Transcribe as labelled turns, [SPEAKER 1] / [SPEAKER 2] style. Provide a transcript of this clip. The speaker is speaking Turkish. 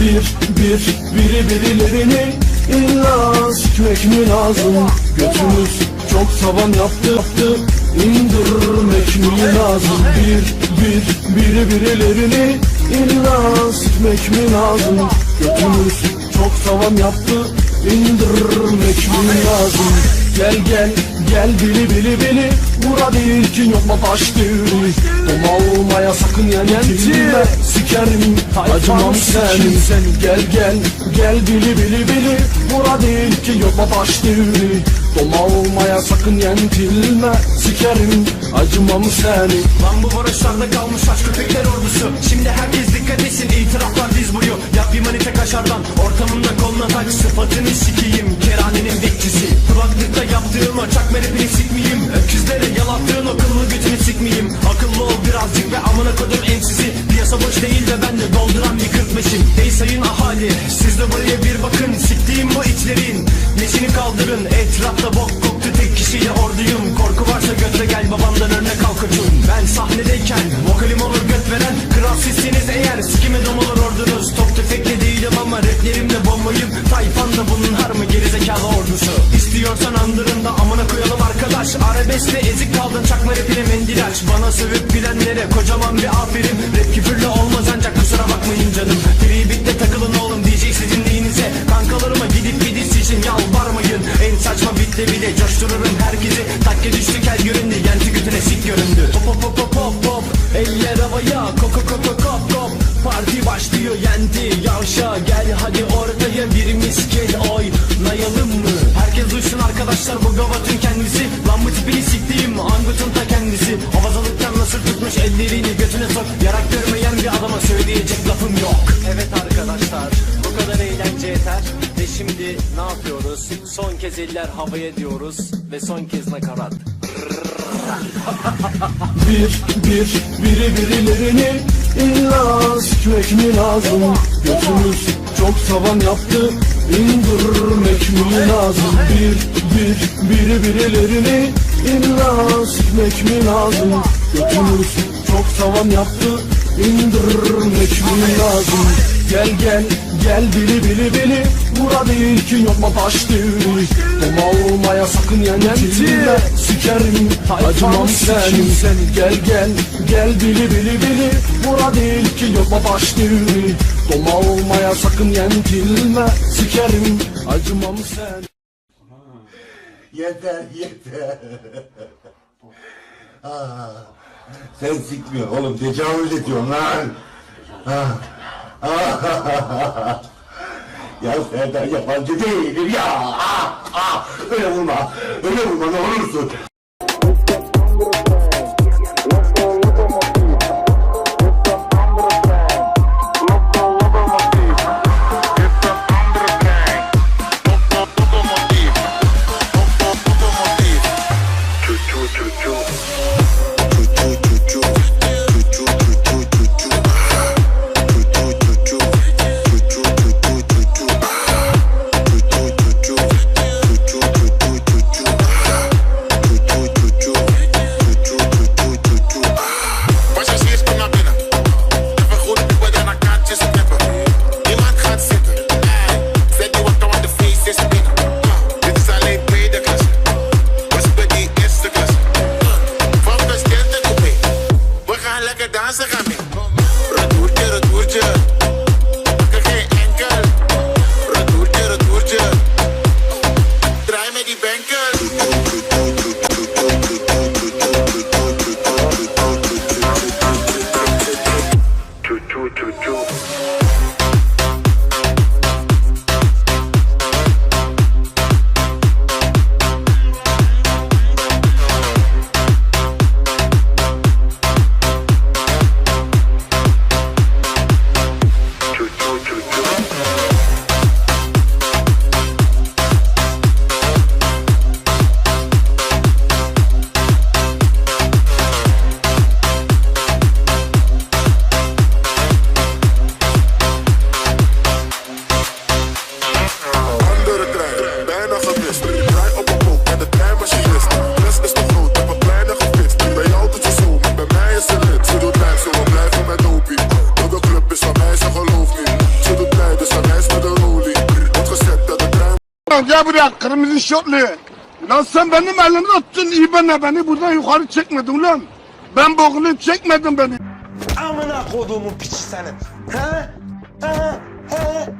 [SPEAKER 1] Bir, bir, biri birilerini illa sikmek mi lazım? Götümüz çok tavan yaptı, yaptı. İndirmek mi lazım? Bir, bir, biri birilerini illa sikmek mi lazım? Götümüz çok tavan yaptı indirmek mi lazım? Gel gel gel bili bili bili. Bura değil ki yok mu taş devri Doma olmaya sakın yenilme Sikerim acımam senin. sen Gel gel gel bili bili bili. Bura değil ki yok mu taş devri. Doma olmaya sakın yenilme Sikerim acımam seni
[SPEAKER 2] Lan bu barışlarda kalmış aç köpekler ordusu. Şimdi herkes dikkat etsin itiraflar diz boyu. Yap bir manite kaşardan ortamında koluna tak Sıfatını sikeyim keranenin bekçisi. Kulaklıkta yaptığım o örnek al koçum Ben sahnedeyken vokalim olur göt veren Kral sizsiniz eğer. Sikime dom olur ordunuz Top tüfekle değilim ama raplerimle bombayım. Tayfan da bunun har mı gerizekalı ordusu? İstiyorsan andırında amına koyalım arkadaş. Arabeskte ezik kaldın çakma rapine mendil aç. Bana sövüp gülenlere kocaman bir aferin. Rap küfürlü olmaz arkadaşlar bu gavatın kendisi. Lan bu tipini siktiğim angutun ta kendisi. Havazalıktan nasıl tutmuş ellerini götüne sok. Yarak görmeyen bir adama söyleyecek lafım yok. Evet arkadaşlar bu kadar eğlence yeter. Ve şimdi ne yapıyoruz? Son kez eller havaya diyoruz Ve son kez nakarat.
[SPEAKER 1] Bir, bir, biri birilerini illa sikmek mi lazım? Götümüz çok tavan yaptı. İndirmek mi lazım? Bir, bir, biri birilerini illa sikmek mi lazım? Götümüz çok tavan yaptı indirmek mi lazım? Gel gel gel bili bili bili Bura değil ki mu taş devri. Doma olmaya sakın yenilme Sikerim? Acımam senin. Sen Gel gel gel bili bili bili Bura değil ki mu taş devri. Doma olmaya sakın yenilme Sikerim? Acımam sen
[SPEAKER 3] Yeter yeter. Ah, Sen sikmiyorsun oğlum tecavüz ediyorsun lan. Ah, ah, ya Serdar yabancı değilim ya. Ah, ah, öyle vurma. Öyle vurma ne olursun.
[SPEAKER 4] Lan gel buraya kırmızı şortlu. Lan sen benim elimi tuttun iyi bana beni buradan yukarı çekmedin lan. Ben boğulup çekmedim beni.
[SPEAKER 5] Amına koduğumun piçi senin. He? He? He?